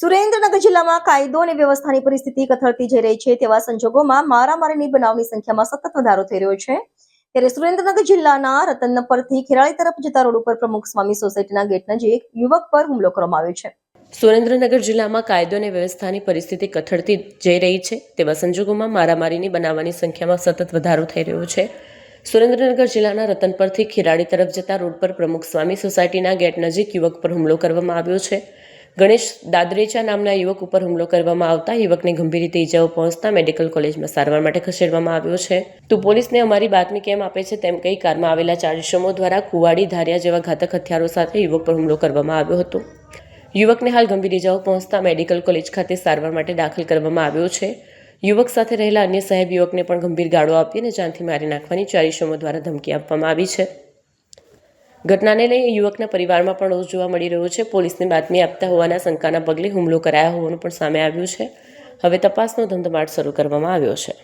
સુરેન્દ્રનગર જિલ્લામાં કાયદો અને વ્યવસ્થાની પરિસ્થિતિ કથળતી જઈ રહી છે તેવા સંજોગોમાં મારામારીની બનાવની સંખ્યામાં સતત વધારો થઈ રહ્યો છે. ત્યારે સુરેન્દ્રનગર જિલ્લાના રતન પરથી ખેરાળી તરફ જતા રોડ ઉપર પ્રમુખ સ્વામી સોસાયટીના ગેટ નજીક યુવક પર હુમલો કરવામાં આવ્યો છે. સુરેન્દ્રનગર જિલ્લામાં કાયદો અને વ્યવસ્થાની પરિસ્થિતિ કથળતી જઈ રહી છે તેવા સંજોગોમાં મારામારીની બનાવવાની સંખ્યામાં સતત વધારો થઈ રહ્યો છે. સુરેન્દ્રનગર જિલ્લાના રતનપરથી ખેરાળી તરફ જતા રોડ પર પ્રમુખ સ્વામી સોસાયટીના ગેટ નજીક યુવક પર હુમલો કરવામાં આવ્યો છે. ગણેશ દાદરેચા નામના યુવક ઉપર હુમલો કરવામાં આવતા યુવકને ગંભીર રીતે ઈજાઓ પહોંચતા મેડિકલ કોલેજમાં સારવાર માટે ખસેડવામાં આવ્યો છે. તો પોલીસને અમારી બાતમી કેમ આપે છે તેમ કઈ કારમાં આવેલા ચાર દ્વારા કુવાડી, ધારિયા જેવા ઘાતક હથિયારો સાથે યુવક પર હુમલો કરવામાં આવ્યો હતો. યુવકને હાલ ગંભીર ઇજાઓ પહોંચતા મેડિકલ કોલેજ ખાતે સારવાર માટે દાખલ કરવામાં આવ્યો છે. યુવક સાથે રહેલા અન્ય સાહેબ યુવકને પણ ગંભીર ગાળો આપી અને જાનથી મારી નાખવાની ચાર દ્વારા ધમકી આપવામાં આવી છે. ઘટનાને લઈ યુવકના પરિવારમાં પણ રોષ જોવા મળી રહ્યો છે. પોલીસને બાતમી આપતા હોવાના શંકાના પગલે હુમલો કરાયા હોવાનું પણ સામે આવ્યું છે. હવે તપાસનો ધમધમાટ શરૂ કરવામાં આવ્યો છે.